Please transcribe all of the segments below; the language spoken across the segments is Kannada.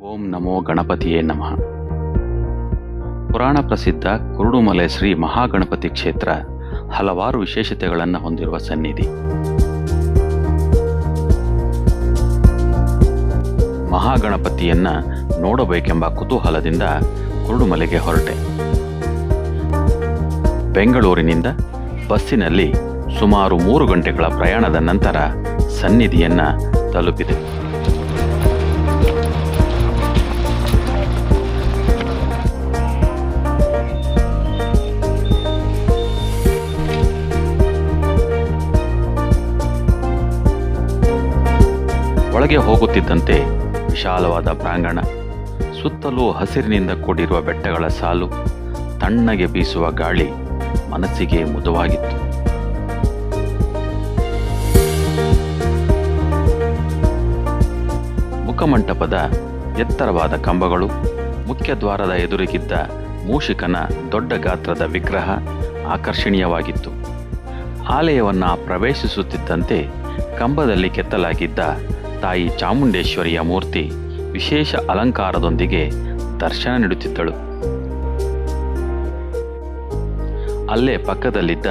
ಓಂ ನಮೋ ಗಣಪತಿಯೇ ನಮಃ. ಪುರಾಣ ಪ್ರಸಿದ್ಧ ಕುರುಡುಮಲೆ ಶ್ರೀ ಮಹಾಗಣಪತಿ ಕ್ಷೇತ್ರ ಹಲವಾರು ವಿಶೇಷತೆಗಳನ್ನು ಹೊಂದಿರುವ ಸನ್ನಿಧಿ. ಮಹಾಗಣಪತಿಯನ್ನ ನೋಡಬೇಕೆಂಬ ಕುತೂಹಲದಿಂದ ಕುರುಡುಮಲೆಗೆ ಹೊರಟೆ. ಬೆಂಗಳೂರಿನಿಂದ ಬಸ್ಸಿನಲ್ಲಿ ಸುಮಾರು ಮೂರು ಗಂಟೆಗಳ ಪ್ರಯಾಣದ ನಂತರ ಸನ್ನಿಧಿಯನ್ನು ತಲುಪಿದೆ. ಒಳಗೆ ಹೋಗುತ್ತಿದ್ದಂತೆ ವಿಶಾಲವಾದ ಪ್ರಾಂಗಣ. ಸುತ್ತಲೂ ಹಸಿರಿನಿಂದ ಕೂಡಿರುವ ಬೆಟ್ಟಗಳ ಸಾಲು, ತಣ್ಣಗೆ ಬೀಸುವ ಗಾಳಿ ಮನಸ್ಸಿಗೆ ಮುದುವಾಗಿತ್ತು. ಮುಖಮಂಟಪದ ಎತ್ತರವಾದ ಕಂಬಗಳು, ಮುಖ್ಯ ದ್ವಾರದ ಎದುರಿಗಿದ್ದ ಮೂಷಿಕನ ದೊಡ್ಡ ಗಾತ್ರದ ವಿಗ್ರಹ ಆಕರ್ಷಣೀಯವಾಗಿತ್ತು. ಆಲಯವನ್ನು ಪ್ರವೇಶಿಸುತ್ತಿದ್ದಂತೆ ಕಂಬದಲ್ಲಿ ಕೆತ್ತಲಾಗಿದ್ದ ತಾಯಿ ಚಾಮುಂಡೇಶ್ವರಿಯ ಮೂರ್ತಿ ವಿಶೇಷ ಅಲಂಕಾರದೊಂದಿಗೆ ದರ್ಶನ ನೀಡುತ್ತಿದ್ದಳು. ಅಲ್ಲೇ ಪಕ್ಕದಲ್ಲಿದ್ದ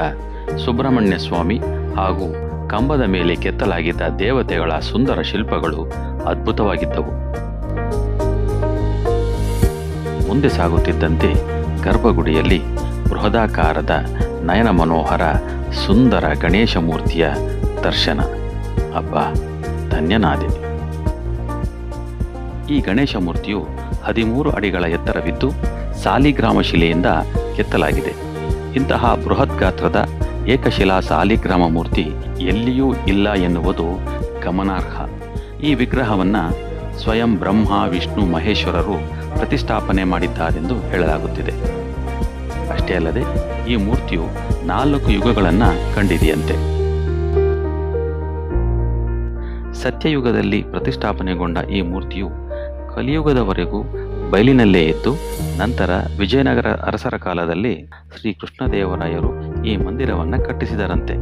ಸುಬ್ರಹ್ಮಣ್ಯ ಸ್ವಾಮಿ ಹಾಗೂ ಕಂಬದ ಮೇಲೆ ಕೆತ್ತಲಾಗಿದ್ದ ದೇವತೆಗಳ ಸುಂದರ ಶಿಲ್ಪಗಳು ಅದ್ಭುತವಾಗಿದ್ದವು. ಮುಂದೆ ಸಾಗುತ್ತಿದ್ದಂತೆ ಗರ್ಭಗುಡಿಯಲ್ಲಿ ಬೃಹದಾಕಾರದ ನಯನ ಮನೋಹರ ಸುಂದರ ಗಣೇಶ ಮೂರ್ತಿಯ ದರ್ಶನ. ಅಬ್ಬ! ಧನ್ಯನಾದೆ. ಈ ಗಣೇಶ ಮೂರ್ತಿಯು ಹದಿಮೂರು ಅಡಿಗಳ ಎತ್ತರವಿದ್ದು ಸಾಲಿಗ್ರಾಮ ಶಿಲೆಯಿಂದ ಕೆತ್ತಲಾಗಿದೆ. ಇಂತಹ ಬೃಹತ್ ಗಾತ್ರದ ಏಕಶಿಲಾ ಸಾಲಿಗ್ರಾಮ ಮೂರ್ತಿ ಎಲ್ಲಿಯೂ ಇಲ್ಲ ಎನ್ನುವುದು ಗಮನಾರ್ಹ. ಈ ವಿಗ್ರಹವನ್ನ ಸ್ವಯಂ ಬ್ರಹ್ಮ, ವಿಷ್ಣು, ಮಹೇಶ್ವರರು ಪ್ರತಿಷ್ಠಾಪನೆ ಮಾಡಿದ್ದಾರೆಂದು ಹೇಳಲಾಗುತ್ತಿದೆ. ಅಷ್ಟೇ ಅಲ್ಲದೆ ಈ ಮೂರ್ತಿಯು ನಾಲ್ಕು ಯುಗಗಳನ್ನು ಕಂಡಿದೆಯಂತೆ. ಸತ್ಯಯುಗದಲ್ಲಿ ಪ್ರತಿಷ್ಠಾಪನೆಗೊಂಡ ಈ ಮೂರ್ತಿಯು ಕಲಿಯುಗದವರೆಗೂ ಬಯಲಿನಲ್ಲೇ ಇದ್ದು, ನಂತರ ವಿಜಯನಗರ ಅರಸರ ಕಾಲದಲ್ಲಿ ಶ್ರೀ ಕೃಷ್ಣದೇವರಾಯರು ಈ ಮಂದಿರವನ್ನು ಕಟ್ಟಿಸಿದರಂತೆ.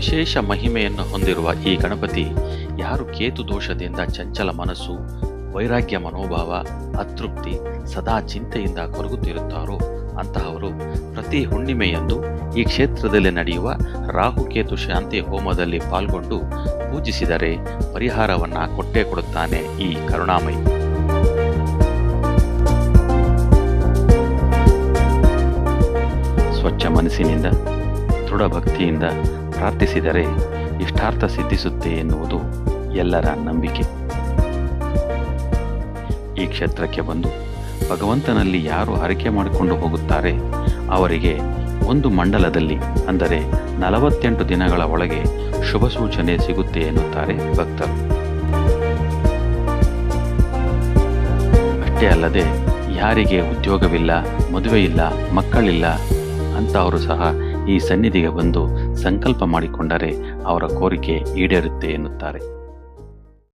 ವಿಶೇಷ ಮಹಿಮೆಯನ್ನು ಹೊಂದಿರುವ ಈ ಗಣಪತಿ ಯಾರು ಕೇತು ದೋಷದಿಂದ ಚಂಚಲ ಮನಸ್ಸು, ವೈರಾಗ್ಯ ಮನೋಭಾವ, ಅತೃಪ್ತಿ ಸದಾ ಚಿಂತೆಯಿಂದ ಕೊರಗುತ್ತಿರುತ್ತಾರೋ? ಅಂತಹವರು ಪ್ರತಿ ಹುಣ್ಣಿಮೆಯಂದು ಈ ಕ್ಷೇತ್ರದಲ್ಲಿ ನಡೆಯುವ ರಾಹುಕೇತು ಶಾಂತಿ ಹೋಮದಲ್ಲಿ ಪಾಲ್ಗೊಂಡು ಪೂಜಿಸಿದರೆ ಪರಿಹಾರವನ್ನ ಕೊಟ್ಟೇ ಕೊಡುತ್ತಾನೆ ಈ ಕರುಣಾಮಯಿ. ಸ್ವಚ್ಛ ಮನಸ್ಸಿನಿಂದ, ದೃಢ ಭಕ್ತಿಯಿಂದ ಪ್ರಾರ್ಥಿಸಿದರೆ ಇಷ್ಟಾರ್ಥ ಸಿದ್ಧಿಸುತ್ತೆ ಎನ್ನುವುದು ಎಲ್ಲರ ನಂಬಿಕೆ. ಈ ಕ್ಷೇತ್ರಕ್ಕೆ ಬಂದು ಭಗವಂತನಲ್ಲಿ ಯಾರು ಹರಕೆ ಮಾಡಿಕೊಂಡು ಹೋಗುತ್ತಾರೆ, ಅವರಿಗೆ ಒಂದು ಮಂಡಲದಲ್ಲಿ, ಅಂದರೆ ನಲವತ್ತೆಂಟು ದಿನಗಳ ಒಳಗೆ ಶುಭ ಸೂಚನೆ ಸಿಗುತ್ತೆ ಎನ್ನುತ್ತಾರೆ ಭಕ್ತರು. ಅಷ್ಟೇ ಅಲ್ಲದೆ ಯಾರಿಗೆ ಉದ್ಯೋಗವಿಲ್ಲ ಮದುವೆ ಇಲ್ಲ ಮಕ್ಕಳಿಲ್ಲ ಅಂತವರು ಸಹ ಈ ಸನ್ನಿಧಿಗೆ ಬಂದು ಸಂಕಲ್ಪ ಮಾಡಿಕೊಂಡರೆ ಅವರ ಕೋರಿಕೆ ಈಡೇರುತ್ತೆ ಎನ್ನುತ್ತಾರೆ.